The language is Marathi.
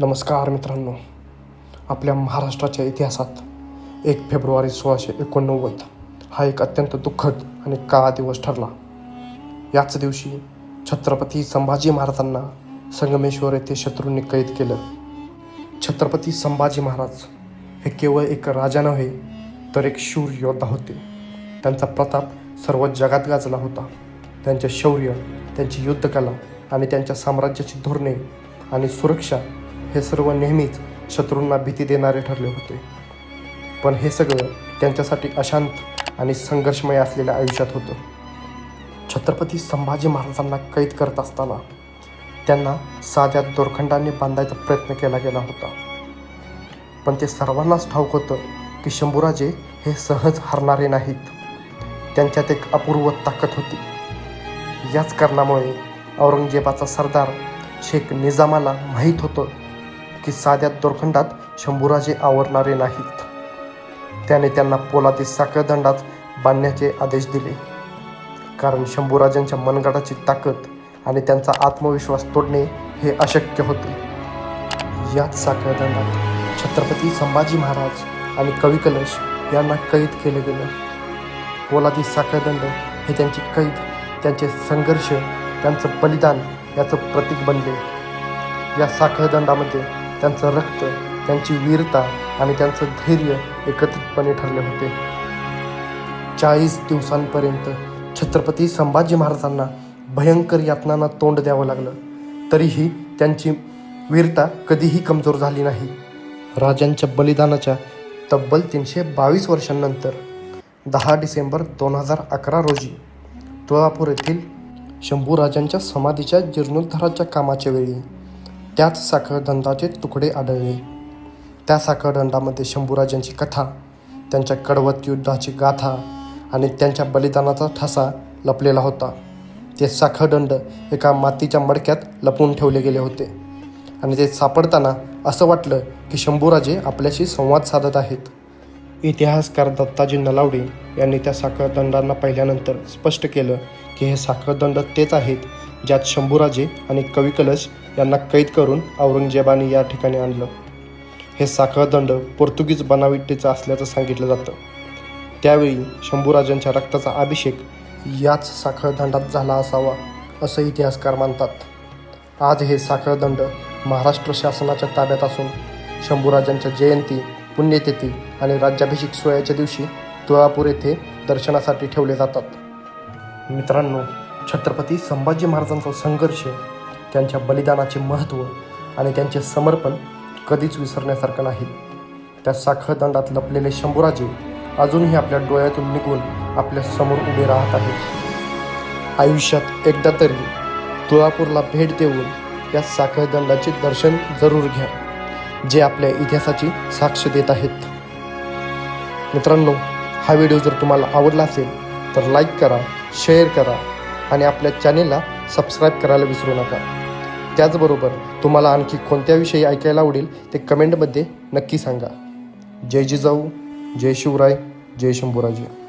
नमस्कार मित्रांनो. आपल्या महाराष्ट्राच्या इतिहासात एक फेब्रुवारी सोळाशे एकोणनव्वद हा एक अत्यंत दुःखद आणि काळा दिवस ठरला. याच दिवशी छत्रपती संभाजी महाराजांना संगमेश्वर येथे शत्रूंनी कैद केलं. छत्रपती संभाजी महाराज हे केवळ एक राजा नव्हे तर एक शूर योद्धा होते. त्यांचा प्रताप सर्व जगात गाजला होता. त्यांचे शौर्य त्यांची युद्धकला आणि त्यांच्या साम्राज्याची धोरणे आणि सुरक्षा हे सर्व नेहमीच शत्रूंना भीती देणारे ठरले होते. पण हे सगळं त्यांच्यासाठी अशांत आणि संघर्षमय असलेल्या आयुष्यात होतं. छत्रपती संभाजी महाराजांना कैद करत असताना त्यांना साध्या दोरखंडाने बांधायचा प्रयत्न केला गेला होता. पण ते सर्वांनाच ठाऊक होतं की शंभूराजे हे सहज हरणारे नाहीत. त्यांच्यात एक अपूर्व ताकद होती. याच कारणामुळे औरंगजेबाचा सरदार शेख निजामाला माहीत होतं की साध्या दोरखंडात शंभूराजे आवरणारे नाहीत. त्याने त्यांना पोलादी साखळदंडात बांधण्याचे आदेश दिले. कारण शंभूराजांच्या मनगटाची ताकद आणि त्यांचा आत्मविश्वास तोडणे हे अशक्य होते. याच साखळदंडात छत्रपती संभाजी महाराज आणि कविकलश यांना कैद केले गेलं. पोलादी साखळदंड हे त्यांची कैद त्यांचे संघर्ष त्यांचं बलिदान याचं प्रतीक बनले. या साखळदंडामध्ये त्यांचं रक्त त्यांची वीरता आणि त्यांचं धैर्य एकत्रितपणे ठरले होते. चाळीस दिवसांपर्यंत छत्रपती संभाजी महाराजांना भयंकर यातनांना तोंड द्यावं लागलं. तरीही त्यांची वीरता कधीही कमजोर झाली नाही. राजांच्या बलिदानाच्या तब्बल तीनशे बावीस वर्षांनंतर दहा डिसेंबर दोन हजार अकरा रोजी तुळापूर येथील शंभूराजांच्या समाधीच्या जीर्णोद्धाराच्या कामाच्या वेळी त्याच साखळदंडाचे तुकडे आढळले. त्या साखळदंडामध्ये शंभूराजांची कथा त्यांच्या कडवत युद्धाची गाथा आणि त्यांच्या बलिदानाचा ठसा लपलेला होता. ते साखळदंड एका मातीच्या मडक्यात लपवून ठेवले गेले होते आणि ते सापडताना असं वाटलं की शंभूराजे आपल्याशी संवाद साधत आहेत. इतिहासकार दत्ताजी नलावडे यांनी त्या साखळदंडांना पाहिल्यानंतर स्पष्ट केलं की हे साखळदंड तेच आहेत ज्यात शंभूराजे आणि कविकलश यांना कैद करून औरंगजेबाने या ठिकाणी आणलं. हे साखळदंड पोर्तुगीज बनावटीचं असल्याचं सांगितलं जातं. त्यावेळी शंभूराजांच्या रक्ताचा अभिषेक याच साखळदंडात झाला असावा असं इतिहासकार मानतात. आज हे साखळदंड महाराष्ट्र शासनाच्या ताब्यात असून शंभूराजांच्या जयंती पुण्यतिथी आणि राज्याभिषेक सोहळ्याच्या दिवशी तुळापूर येथे दर्शनासाठी ठेवले जातात. मित्रांनो छत्रपती संभाजी महाराजांचा संघर्ष त्यांच्या बलिदानाचे महत्त्व आणि त्यांचे समर्पण कधीच विसरण्यासारखं नाही. त्या साखळदंडात लपलेले शंभूराजे अजूनही आपल्या डोळ्यातून निघून आपल्यासमोर उभे राहत आहेत. आयुष्यात एकदा तरी तुळापूरला भेट देऊन या साखळदंडाचे दर्शन जरूर घ्या जे आपल्या इतिहासाची साक्ष देत आहेत. मित्रांनो हा व्हिडिओ जर तुम्हाला आवडला असेल तर लाईक करा शेअर करा आणि आपल्या चॅनेलला सबस्क्राईब करायला विसरू नका. त्याचबरोबर तुम्हाला आणखी कोणत्या विषयी ऐकायला आवडेल ते कमेंटमध्ये नक्की सांगा. जय जिजाऊ जय शिवराय जय शंभूराजे.